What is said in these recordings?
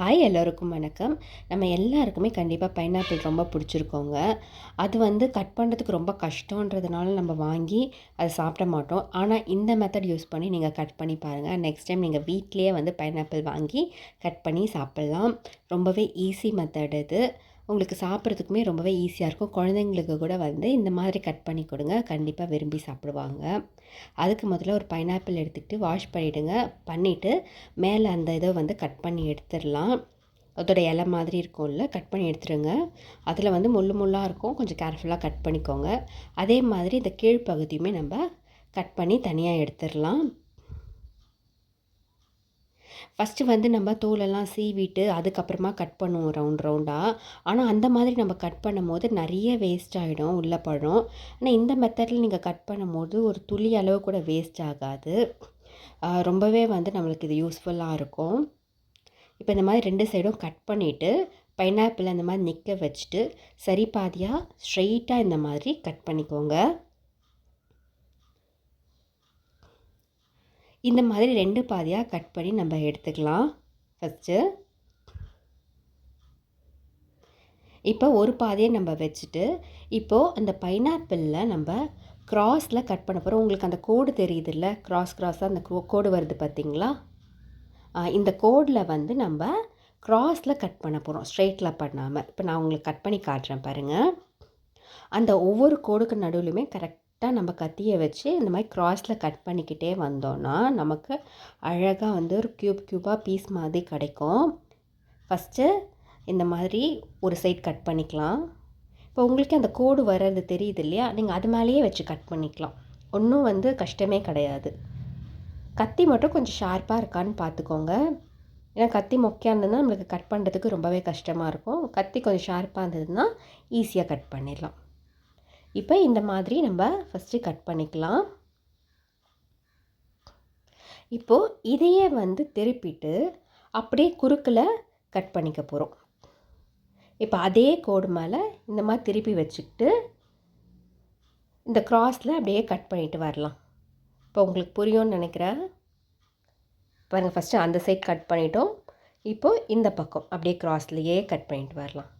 Hi எல்லோருக்கும் வணக்கம். நம்ம எல்லாருக்குமே கண்டிப்பாக பைனாப்பிள் ரொம்ப பிடிச்சிருக்கோங்க. அது வந்து கட் பண்ணுறதுக்கு ரொம்ப கஷ்டன்றதுனால நம்ம வாங்கி அதை சாப்பிட மாட்டோம். ஆனால் இந்த மெத்தட் யூஸ் பண்ணி நீங்கள் கட் பண்ணி பாருங்கள் நெக்ஸ்ட் டைம் நீங்கள் வீட்லேயே வந்து பைனாப்பிள் வாங்கி கட் பண்ணி சாப்பிட்லாம். ரொம்பவே ஈஸி மெத்தட் இது. உங்களுக்கு சாப்பிட்றதுக்குமே ரொம்பவே ஈஸியாக இருக்கும். குழந்தைங்களுக்கு கூட வந்து இந்த மாதிரி கட் பண்ணி கொடுங்க. கண்டிப்பாக விரும்பி சாப்பிடுவாங்க. அதுக்கு முதல்ல ஒரு பைனாப்பிள் எடுத்துக்கிட்டு வாஷ் பண்ணிவிடுங்க பண்ணிவிட்டு மேலே அந்த இதை வந்து கட் பண்ணி எடுத்துடலாம். அதோட இலை மாதிரி இருக்கும்ல கட் பண்ணி எடுத்துருங்க அதில் வந்து முள்ளு முள்ளாக இருக்கும். கொஞ்சம் கேர்ஃபுல்லாக கட் பண்ணிக்கோங்க. அதே மாதிரி இந்த கீழ்ப்பகுதியுமே நம்ம கட் பண்ணி தனியாக எடுத்துடலாம். ஃபஸ்ட்டு வந்து நம்ம தோலெல்லாம் சீவிட்டு அதுக்கப்புறமா கட் பண்ணுவோம் ரவுண்ட் ரவுண்டாக ஆனால் அந்த மாதிரி நம்ம கட் பண்ணும்போது நிறைய வேஸ்ட் ஆகிடும் உள்ள பழம். ஆனால் இந்த மெத்தடில் நீங்கள் கட் பண்ணும்போது ஒரு துளி அளவு கூட வேஸ்ட் ஆகாது. ரொம்பவே வந்து நம்மளுக்கு இது யூஸ்ஃபுல்லாக இருக்கும். இப்போ இந்த மாதிரி ரெண்டு சைடும் கட் பண்ணிவிட்டு பைனாப்பிள் அந்த மாதிரி நிற்க வச்சுட்டு சரி பாதியாக ஸ்ட்ரெயிட்டாக இந்த மாதிரி கட் பண்ணிக்கோங்க. இந்த மாதிரி ரெண்டு பாதியாக கட் பண்ணி நம்ம எடுத்துக்கலாம். ஃபஸ்ட்டு இப்போ ஒரு பாதியை நம்ம வச்சுட்டு இப்போது அந்த பைனாப்பிளில் நம்ம க்ராஸில் கட் பண்ண போகிறோம் உங்களுக்கு அந்த கோடு தெரியுதுல்ல? க்ராஸ் க்ராஸாக அந்த கோடு வருது பார்த்திங்களா? இந்த கோடில் வந்து நம்ம க்ராஸில் கட் பண்ண போகிறோம் ஸ்ட்ரெயிட்டில் பண்ணாமல் இப்போ நான் உங்களுக்கு கட் பண்ணி காட்டுறேன் பாருங்கள் அந்த ஒவ்வொரு கோடுக்கு நடுவிலுமே கரெக்ட் கரெக்டாக நம்ம கத்தியை வச்சு இந்த மாதிரி க்ராஸில் கட் பண்ணிக்கிட்டே வந்தோன்னா நமக்கு அழகாக வந்து ஒரு க்யூப் க்யூபாக பீஸ் மாதிரி கிடைக்கும். ஃபஸ்ட்டு இந்த மாதிரி ஒரு சைட் கட் பண்ணிக்கலாம். இப்போ உங்களுக்கு அந்த கோடு வர்றது தெரியுது இல்லையா? நீங்கள் அது மேலேயே வச்சு கட் பண்ணிக்கலாம். ஒன்றும் வந்து கஷ்டமே கிடையாது. கத்தி மட்டும் கொஞ்சம் ஷார்ப்பாக இருக்கான்னு பார்த்துக்கோங்க. ஏன்னா கத்தி மொக்கையாக இருந்ததுன்னா நம்மளுக்கு கட் பண்ணுறதுக்கு ரொம்பவே கஷ்டமாக இருக்கும். கத்தி கொஞ்சம் ஷார்ப்பாக இருந்ததுன்னா ஈஸியாக கட் பண்ணிடலாம். இப்போ இந்த மாதிரி நம்ம ஃபஸ்ட்டு கட் பண்ணிக்கலாம். இப்போது இதையே வந்து திருப்பிட்டு அப்படியே குறுக்கில் கட் பண்ணிக்க போகிறோம் இப்போ அதே கோடு மேலே இந்த மாதிரி திருப்பி வச்சுக்கிட்டு இந்த க்ராஸில் அப்படியே கட் பண்ணிட்டு வரலாம். இப்போ உங்களுக்கு புரியும்னு நினைக்கிறேன். பாருங்கள் ஃபஸ்ட்டு அந்த சைட் கட் பண்ணிட்டோம். இப்போது இந்த பக்கம் அப்படியே க்ராஸ்லேயே கட் பண்ணிட்டு வரலாம்.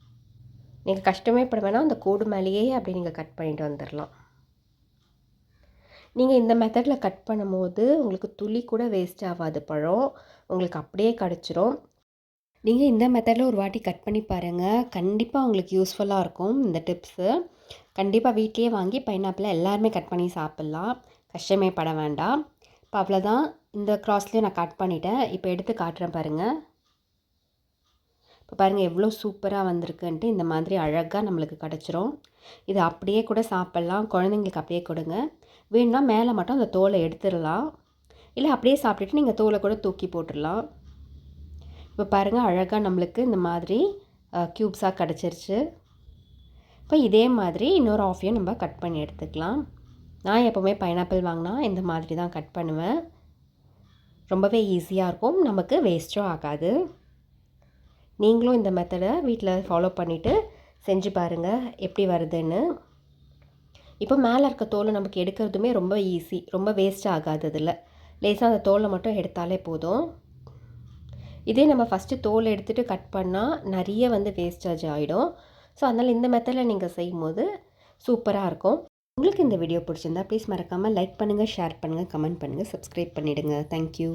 நீங்கள் கஷ்டமே பட வேணாம். அந்த கோடு மேலேயே அப்படி நீங்கள் கட் பண்ணிட்டு வந்துடலாம் நீங்கள் இந்த மெத்தடில் கட் பண்ணும்போது உங்களுக்கு துளி கூட வேஸ்ட் ஆகாது பழம். உங்களுக்கு அப்படியே கிடச்சிரும். நீங்கள் இந்த மெத்தடில் ஒரு வாட்டி கட் பண்ணி பாருங்கள் கண்டிப்பாக உங்களுக்கு யூஸ்ஃபுல்லாக இருக்கும் இந்த டிப்ஸு கண்டிப்பாக வீட்லேயே வாங்கி பைனாப்பிளை எல்லாருமே கட் பண்ணி சாப்பிட்லாம். கஷ்டமே பட வேண்டாம். இப்போ அவ்வளோதான் இந்த க்ராஸ்லேயும் நான் கட் பண்ணிட்டேன். இப்போ எடுத்து காட்டுறேன் பாருங்கள் இப்போ பாருங்கள் எவ்வளோ சூப்பராக வந்திருக்குன்ட்டு இந்த மாதிரி அழகாக நம்மளுக்கு கிடச்சிரும். இது அப்படியே கூட சாப்பிட்லாம். குழந்தைங்களுக்கு அப்படியே கொடுங்க. வேணும்னா மேலே மட்டும் அந்த தோலை எடுத்துடலாம். இல்லை அப்படியே சாப்பிட்டுட்டு நீங்கள் தோலை கூட தூக்கி போட்டுடலாம். இப்போ பாருங்கள் அழகாக நம்மளுக்கு இந்த மாதிரி க்யூப்ஸாக கிடச்சிருச்சு. இப்போ இதே மாதிரி இன்னொரு ஆஃபையும் நம்ம கட் பண்ணி எடுத்துக்கலாம். நான் எப்போவுமே பைனாப்பிள் வாங்கினா இந்த மாதிரி தான் கட் பண்ணுவேன். ரொம்பவே ஈஸியாக இருக்கும். நமக்கு வேஸ்ட்டும் ஆகாது. நீங்களும் இந்த மெத்தடை வீட்டில் ஃபாலோ பண்ணிவிட்டு செஞ்சு பாருங்கள் எப்படி வருதுன்னு. இப்போ மேலே இருக்க தோலை நமக்கு எடுக்கிறதுமே ரொம்ப ஈஸி ரொம்ப வேஸ்ட் ஆகாது அதில் லேசாக அந்த தோலை மட்டும் எடுத்தாலே போதும். இதே நம்ம ஃபஸ்ட்டு தோல் எடுத்துகிட்டு கட் பண்ணால் நிறைய வந்து வேஸ்டேஜ் ஆகிடும் ஸோ அதனால் இந்த மெத்தடில் நீங்கள் செய்யும்போது சூப்பராக இருக்கும். உங்களுக்கு இந்த வீடியோ பிடிச்சிருந்தா ப்ளீஸ் மறக்காமல் லைக் பண்ணுங்கள் ஷேர் பண்ணுங்கள் கமெண்ட் பண்ணுங்கள் சப்ஸ்கிரைப் பண்ணிவிடுங்க தேங்க்யூ